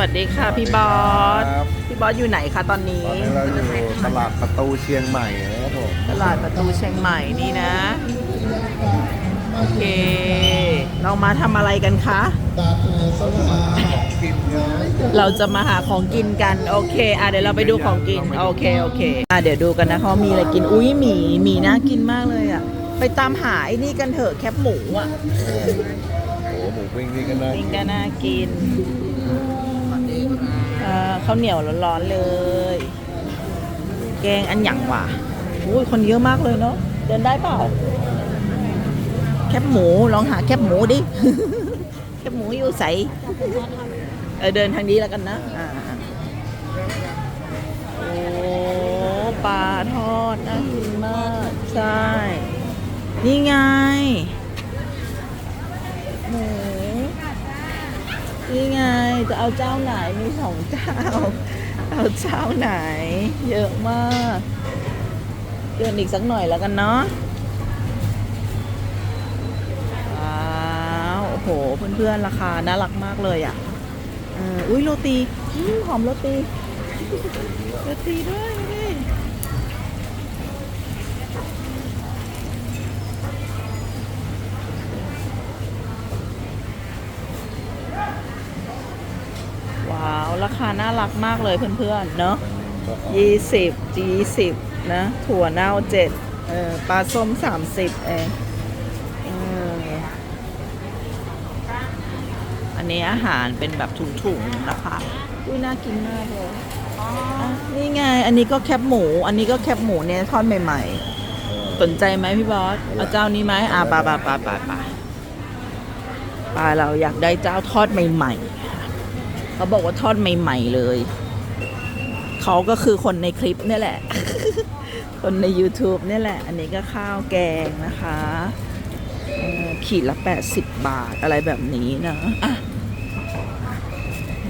สวัสดีค่ะพี่บอส ครับ พี่บอสอยู่ไหนคะตอนนี้ ตอนนี้เราอยู่ตลาดประตูเชียงใหม่นะครับผมตลาดประตูเชียงใหม่นี่นะ โอเค เรามาทำอะไรกันคะกินเยอะเราจะมาหาของกินกัน โอเค อะเดี๋ยวเราไปดูของกิน โอเค โอเค อะเดี๋ยวดูกันนะเขามีอะไรกิน อุ้ยหมี่หมี่น่ากินมากเลยอะ ไปตามหาไอ้นี่กันเถอะแคบหมูอะโอ้โหหมูปิ้งนี่ก็น่าปิ้งก็น่ากินอ่า ข้าวเหนียวร้อนๆเลย แกงอันหยังว่ะอุ้ยคนเยอะมากเลยเนาะเดินได้เปล่า แคบหมูลองหาแคบหมูดิ แคบหมูอยู่ใสเออเดินทางนี้แล้วกันนะอ่าโอ้ปลาทอดน่ากินมาก ใช่ นี่ไงหมู นี่ไง จะเอาเจ้าไหนมีสองเจ้า เอาเจ้าไหน เยอะมากเดินอีกสักหน่อยแล้วกันเนาะว้าวโอ้โห เพื่อนๆ ราคาน่ารักมากเลยอะอุ้ยโรตีหอมโรตีโรตีด้วยดูดิว้าวราคาน่ารักมากเลยเพื่อนๆเนอะยี่สิบยี่สิบนะ ถั่วเน่าเจ็ดเออปลาส้มสามสิบเองอันนี้อาหารเป็นแบบถุงๆนะคะอุ้ยน่ากินมากเลยนี่ไง อันนี้ก็แคบหมู อันนี้ก็แคบหมูเนี่ยทอดใหม่ๆ สนใจไหมพี่บอส เอาเจ้านี้ไหมอ่าปลาปลาปลาปลาปลาปลาเราอยากได้เจ้าทอดใหม่ๆ เขาบอกว่าทอดใหม่ ๆ เลย เขาก็คือคนในคลิปนี่แหละ คนใน YouTube นี่แหละ อันนี้ก็ข้าวแกงนะคะขีดละ 80 บาทอะไรแบบนี้นะะ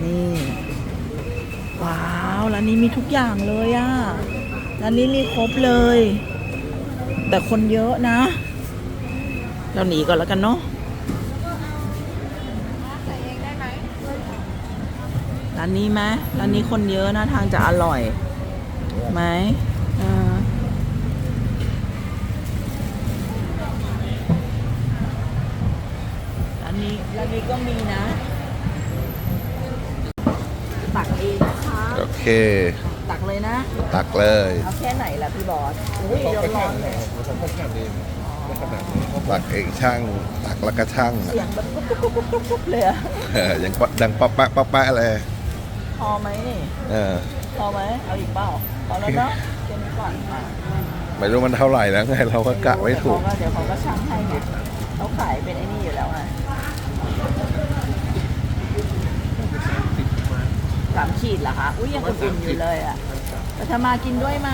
นี่ ว้าวร้านนี้มีทุกอย่างเลยอะ่ะร้านนี้มีครบเลย แต่คนเยอะนะ เราหนีก่อนแล้วกันเนาะานนี้ไหมร้านนี้คนเยอะนะทางจะอร่อยไหมอ่าร้านนี้ร้านนี้ก็มีนะตักเองนะคะโอเค ตักเลยนะ ตักเลยเอาแค่ไหนล่ะพี่บอสอุ้ยร้อนๆเลยตักเองช่าง ตักแล้วก็ช่างเสียงแบบกุ๊บกุ๊บกุ๊บกุ๊บกุ๊บเลยอะเออยังปะดังป๊อปปะป๊อปปะเลย พอไหมนี่ เออ พอไหมเอาอีกเปล่าพอแล้วเนาะเก็บไว้ก่อนค่ะไม่รู้มันเท่าไหร่แล้วไง เราก็กะไม่ถูก เดี๋ยวเขาก็ช่างให้ไงเขาขายเป็นไอ้นี่อยู่แล้วไงสามขีดเหรอคะอุ้ยยังอุ่นๆอยู่เลยอะแต่ถ้ามากินด้วยไหม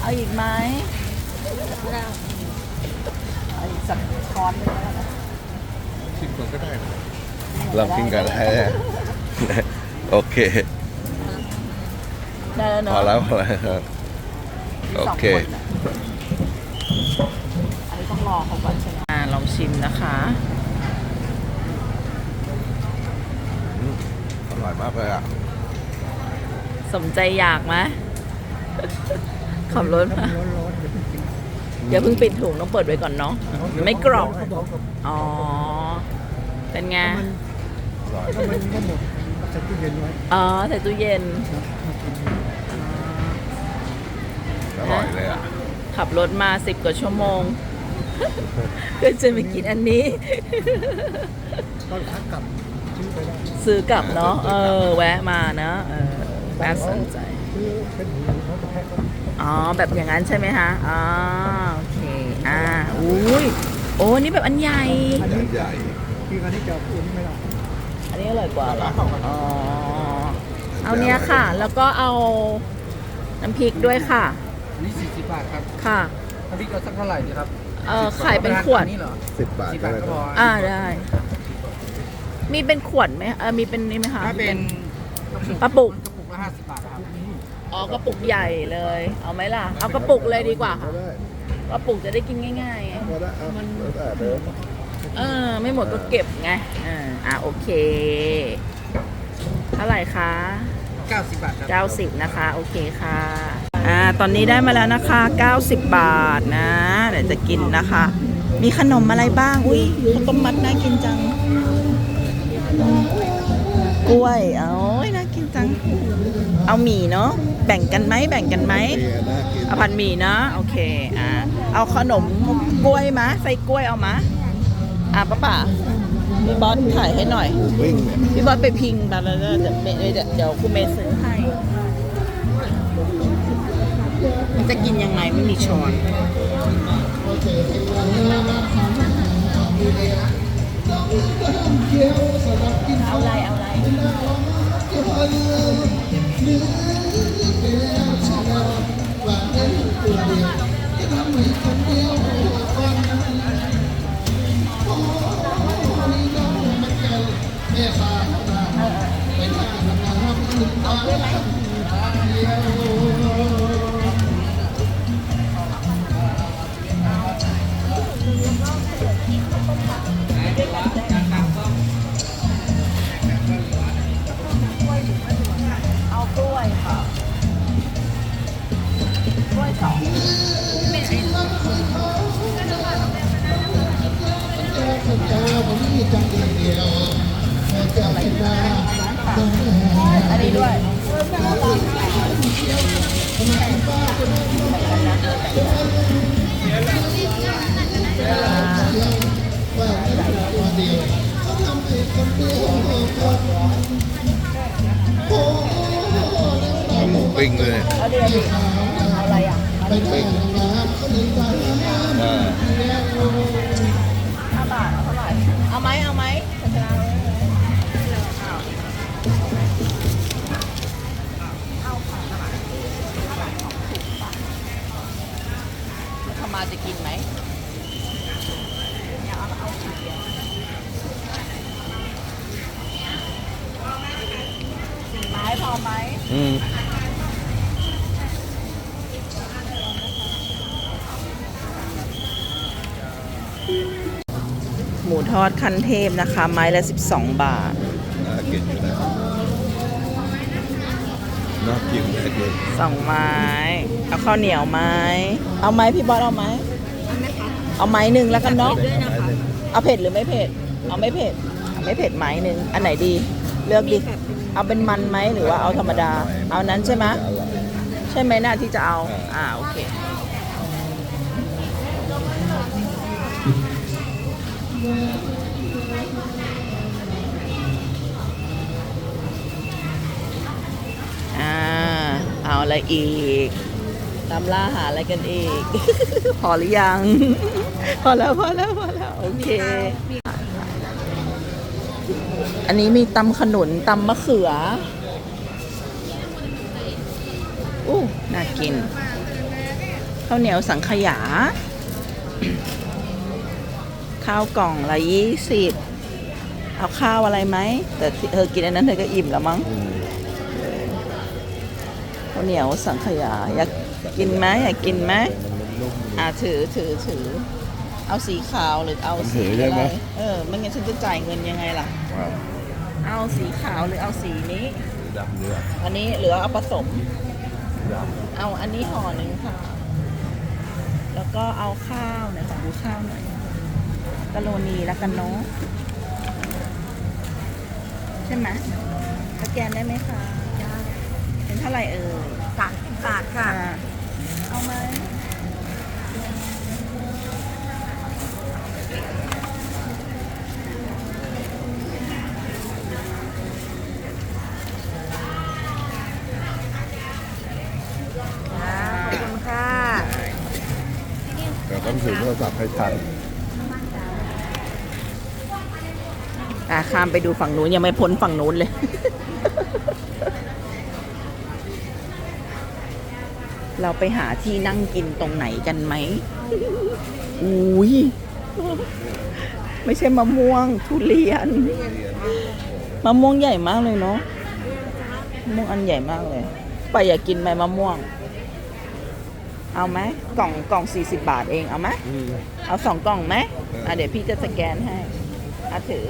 เอาอีกไหมเอาอีกสักช้อนหนึงแล้วกันนะชิมก่อนก็ได้เรากินกันแล้ว โอเค ได้แล้วพเนาะอแล้วพอแล้วครับ มีโอสงเคนน่ะอันนี้ต้องรอเขาก่อนใช่ไหมอ่าลองชิมนะคะ อร่อยมากเลยอะสมใจอยากไหม ขับรถมาอย่าเพิ่งปิดถุงต้องเปิดไว้ก่อนเนาะไม่กรอบ อ๋อ เป็นไง อร่อย ถ้ามันก็หมดใส่ตู้เย็นไว้อ๋อใส่ตู้เย็น อร่อยเลยอะขับรถมาสิบกว่าชั่วโมงเพื่อจะมากินอันนี้ ตอนขากลับซื้อไปได้ซื้อกลับเนาะเออ แวะมานะเออน่าสนใจ ซื้อเป็นหูเขาจะแพ็คอ๋อ แบบอย่างนั้นใช่ไหมคะอ๋อโอเค อ่าอุ้ยโอ้นี่แบบอันใหญ่ อันนี้ใหญ่คืออันนี้จะอุ่นไม่ได้ อันนี้อร่อยกว่าเหรออ๋อ เอาเนี้ยค่ะ แล้วก็เอาน้ำพริกด้วยค่ะ อันนี้สี่สิบบาทครับค่ะถ้าพี่ก็สักเท่าไหร่ดีครับเออขายเป็นขวดอันี่เหรอสิบบาทสิบก็บาทได้ก็พออ่าได้ มีเป็นขวดไหมเออมีเป็นนี่ไหมคะถ้าเป็นกระปุก กระปุกละห้าสิบบาทครับอ๋อกระปุกใหญ่เลย เอาไหมล่ะ เอากระปุกเลยดีกว่าค่ะ ก็ได้กระปุกจะได้กินง่ายๆไงก็ได้เอาแล้วแต่เดิม เออ ไม่หมดก็เก็บไงอ่าอ่าโอเค เท่าไหร่คะ90 บาทครับ90 นะคะ โอเคค่ะอ่าตอนนี้ได้มาแล้วนะคะ 90 บาทนะเดี๋ยวจะกินนะคะ มีขนมอะไรบ้าง อุ้ยข้าวต้มมัดน่ากินจัง กล้วยโอ้ยน่ากินจัง เอาหมี่เนาะแบ่งกันไหมแบ่งกันไหมเบียร์น่ากินเอาผัดหมี่เนาะโอเคอ่าเอาขนมกล้วยมะใส่กล้วยเอามะ อะป้าป่าพี่บอสถ่ายให้หน่อยหมูปิ้งเนี่ยพี่บอสไปพิงมาแล้วเดี๋ยวเมย์เดี๋ยวเดี๋ยวคุณเมย์ซื้อให้ มันจะกินยังไงไม่มีช้อน เอาอะไรเอาอะไร เอ อันนี้ด้วยเอาหมูปิ้งเลยเอาเดี๋ยวดิเอาอะไรอะปิ้ง หมูทอดคันเทพนะคะ ไม้ละ 12 บาทน่ากินอยู่นะน่ากินน่ากินสองไม้ เอาข้าวเหนียวไหมเอาไหมพี่บอสเอาไหมเอาไม้หนึ่งแล้วกันเนาะเอาเผ็ดหรือไม่เผ็ด เอาไม่เผ็ดเอาไม่เผ็ดไม้หนึ่งอันไหนดี เลือกดิเอาเป็นมันไหมหรือว่าเอาธรรมดา เอานั้นใช่ไหมจะอร่อยใช่ไหมน่าที่จะเอา อ่าอ่าโอเค อ่า เอาอะไรอีก ตามล่าหาอะไรกันอีก พอหรือยัง พอแล้วพอแล้วพอแล้ว โอเค อันนี้มีตำขนุนตำมะเขืออู้น่ากินข้าวเหนียวสังขยา ข้าวกล่องละยี่สิบเอาข้าวอะไรไหม แต่เธอกินอันนั้นเธอก็อิ่มแล้วมั้งอืมข้าวเหนียวสังขยา อยากกินไหมอยากกินไหมมันนุ่มอ่าถือถือถือ เอาสีขาวหรือเอาสีถือได้ไหมอะไรเออไม่งั้นฉันจะจ่ายเงินยังไงล่ะๆว้าวเอาสีขาวหรือเอาสีนี้ดำเนื้ออันนี้หรือเอาผสมดเอาอันนี้ห่อหนึ่งค่ะ แล้วก็เอาข้าวเนี่อยขอดูข้าวหน่อย กะโลนีแล้วกันเนาะใช่ไหมสแกนได้ไหมคะ เป็นเท่าไหร่เอ่ยสามสิบบาทค่ะอ่าเอาไหมขอบคุณค่ะำแต่ต้องถือโทรศัพท์ให้ทันาข้ามไปดูฝั่งนู้นยังไม่พ้นฝั่งนู้นเลย เราไปหาที่นั่งกินตรงไหนกันไหมอุ้ยไม่ใช่มะม่วงทุเรียน มะม่วงใหญ่มากเลยเนาะมะม่วงอันใหญ่มากเลย ไปอยากกินไหมมะม่วง เอาไหมกล่องกล่องสี่สิบบาทเองเอาไหมอืมเอาสองกล่องไหมอะเดี๋ยวพี่จะสแกนให้อะถือ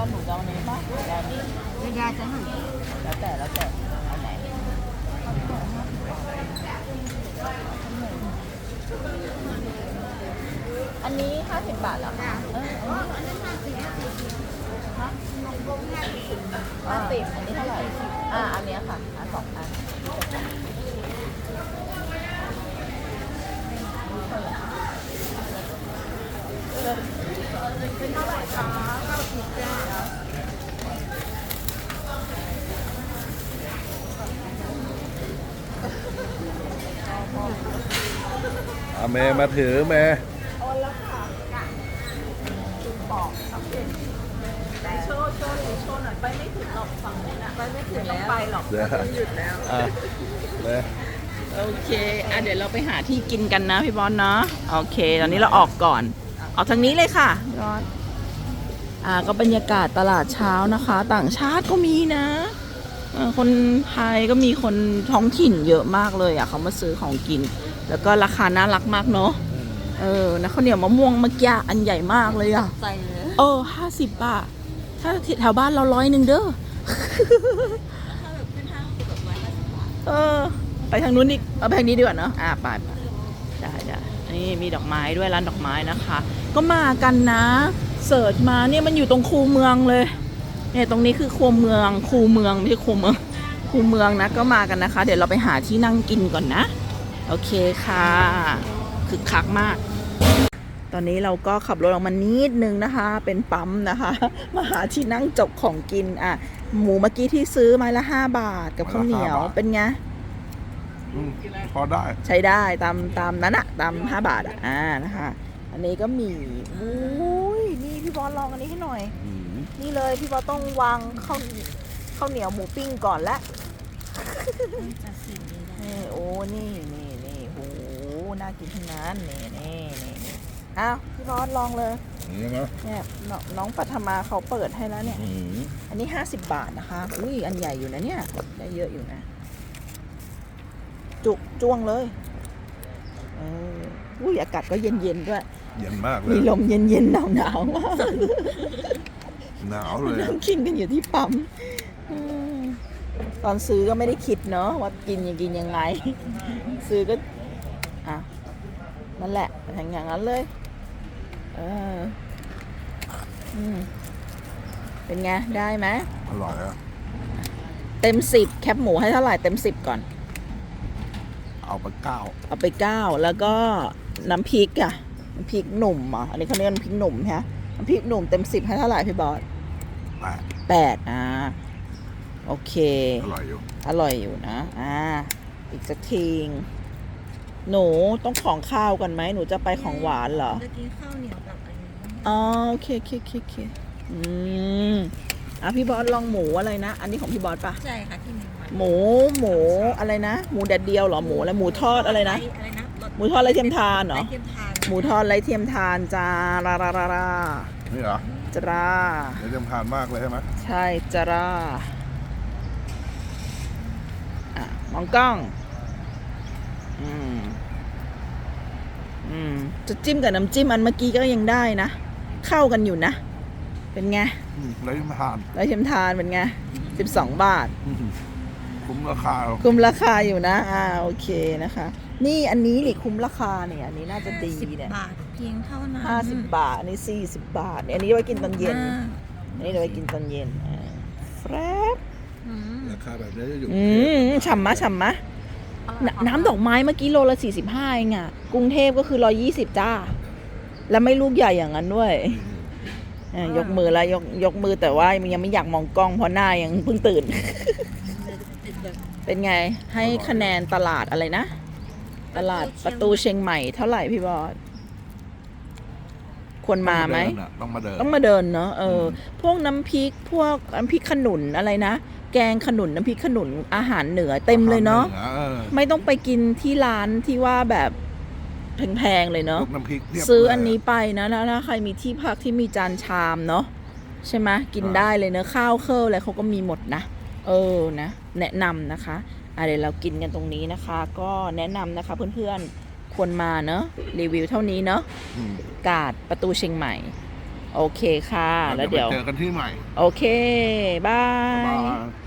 ระยาจะหันแล้วแต่แล้วแต่อันไหนอันนี้ห้าสิบบาทเหรอคะเอออันนี้ห้าสิบห้าสิบอันนี้เท่าไหร่อ่าอันเนี้ยค่ะอะสองอันเป็นเท่าไหร่คะเก้าสิบจ้า เอาเมย์มาถือเมย์โอนแล้วค่ะจุดบอกครับเด็กแต่โชว์โชว์หน่อยโชว์หน่อยไปไม่ถึงหรอกฝั่งนู้นอะไปไม่ถึงแล้วไปหรอกเดี๋ยวหยุดแล้วอะเมย์โอเคอะเดี๋ยวเราไปหาที่กินกันนะพี่บอลเนาะโอเค ตอนนี้เราออกก่อน ออกทางนี้เลยค่ะพี่บอลอ่าก็บรรยากาศตลาดเช้านะคะ ต่างชาติก็มีนะเอ่อคนไทยก็มีคนท้องถิ่นเยอะมากเลยอะเขามาซื้อของกิน แล้วก็ราคาน่ารักมากเนาะเออนะข้าวเหนียวมะม่วงเมื่อกี้อันใหญ่มากเลยอะใส่เลยเออห้าสิบบาท ถ้าแถวบ้านเราร้อยหนึ่งเด้อเออ ไปทางนู้นอีกเอาไปทางนี้ดีกว่าเนาะอ่าไปไปได้ได้นี่มีดอกไม้ด้วยร้านดอกไม้นะคะ ก็มากันนะเสิร์ชมาเนี่ยมันอยู่ตรงคูเมืองเลยเนี่ยตรงนี้คือคูเมืองคูเมืองไม่ใช่คูเมืองคูเมืองนะก็มากันนะคะ เดี๋ยวเราไปหาที่นั่งกินก่อนนะ โอเคค่ะคึกคักมาก ตอนนี้เราก็ขับรถออกมานิดนึงนะคะ เป็นปั๊มนะคะ มาหาที่นั่งจบของกินอะ หมูเมื่อกี้ที่ซื้อไม้ละ5บาทกับข้าวเหนียวเป็นไงอืมพอได้ใช้ได้ตามตามนั้นอะตาม5บาทอะอ่านะคะ อันนี้ก็มีอุ้ยนี่พี่บอลลองอันนี้ให้หน่อยอืมนี่เลยพี่บอลต้องวางข้าวข้าวเหนียวหมูปิ้งก่อนละนี่โอ้นี่นี่ นี่โหน่ากินทั้งนั้นนี่นี่นี่นี่อ้าวพี่บอลลองเลยนี่นะเนี่ยนองน้องปัทมาเขาเปิดให้แล้วเนี่ย อืมอันนี้ 50 บาทนะคะ อุ้ย อันใหญ่อยู่นะเนี่ย ได้เยอะอยู่นะ จุกจ้วงเลยเอออุ้ย อากาศก็เย็นๆด้วย เย็นมากเลมียลมเย็นๆหนาวๆมากหนาวเลยนั่งกินกันอยู่ที่ปั๊มอืมตอนซื้อก็ไม่ได้คิดเนาะว่ากินยังกินยังไง ซื้อก็อะ นั่นแหละทางอย่างนั้นเลย เอออืมเป็นไง ได้ไหมอร่อยอะเต็มสิบแคปหมูให้เท่าไหร่เต็มสิบก่อน เอาไปเก้าเอาไปเก้าแล้วก็น้ำพริกอะน้ำพริกหนุ่มเหรอะอันนี้เขาเรียกน้ำพริกหนุ่มฮะน้ำพริกหนุ่มเต็มสิบให้เท่าไหร่พี่บอสแปดแปดอ่าโอเค อร่อยอยู่ อร่อยอยู่นะ อ่า อีกสักทีง หนูต้องของข้าวกันไหมหนูจะไปของหวานเหรอจะกินข้าวเหนียวกับอันนี้อ๋อโอเคโอเคโอเคโอเคอืมอะพี่บอสลองหมูอะไรนะ อันนี้ของพี่บอสปะใช่ค่ะที่มีมันหมูหมูอะไรนะ หมูแดดเดียวเหรอหมูอะไรหมูทอดอะไรนะ อะไรนะรสหมูทอดไรเทียมทานเหรอ ไเทียมทานหมูทอดไรเทียมทานจ้ารารารารานี่เหรอจราเดี๋ยวจะทานมากเลยใช่ไหมใช่จราอะมองกล้องอืมอืม จะจิ้มกับน้ำจิ้มอันเมื่อกี้ก็ยังได้นะ เข้ากันอยู่นะ เป็นไงอืมแล้วจะทานไรเทียมทานเป็นไงสิบสองบาทอืมคุ้มราคา คุ้มราคาอยู่นะ อ่าโอเคนะคะ นี่อันนี้นี่คุ้มราคาเนี่ยอันนี้น่าจะดีสิบเนี่ยบาทเพียงเท่านั้นห้าสิบบาท อันนี้สี่สิบบาทเนี่ยอันนี้ไว้กินตอนเย็นอ่าอันนี้เราไปกินตอนเย็นอ่าแฟรบอืมราคาแบบนี้จะอยู่ อืมฉ่ำมะฉ่ำมะ นน้ำดอกไม้เมื่อกี้โลละสี่สิบห้าเองอะกรุงเทพก็คือร้อยี่สิบจ้า แล้วไม่ลูกใหญ่อย่างนั้นด้วยอะยกมือแล้วยกยกมือแต่ว่ายังไม่อยากมองกล้องเพราะหน้ายังเพิ่งตื่น เป็นไงให้คะแนนตลาดอะไรนะ ตลาดประตูเชียงใหม่เท่าไหร่พี่บอสควรมาไหมต้องมาเดินต้องมาเดินเนาะเอออพวกน้ำพริกพวกน้ำพริกขนุนอะไรนะ แกงขนุนน้ำพริกขนุนอาหารเหนือเต็มเลยเนาะออไม่ต้องไปกินที่ร้านที่ว่าแบบแพงๆเลยเนาะพวกน้ำพริกเพียบซื้อเลยอันนี้ไปนะถ้าถ้าใครมีที่พักที่มีจานชามเนาะใช่ไหมกินได้เลยเนอะข้าวเครื่องอะไรเขาก็มีหมดนะเออนะ แนะนำนะคะอะเดี๋ยวเรากินกันตรงนี้นะคะ ก็แนะนำนะคะเพื่อนๆควรมาเนอะรีวิวเท่านี้เนอะอืมกาดประตูเชียงใหม่ โอเคค่ะ แล้วเดี๋ยว ไปเจอกันที่ใหม่โอเค บาบ๊ายยบาย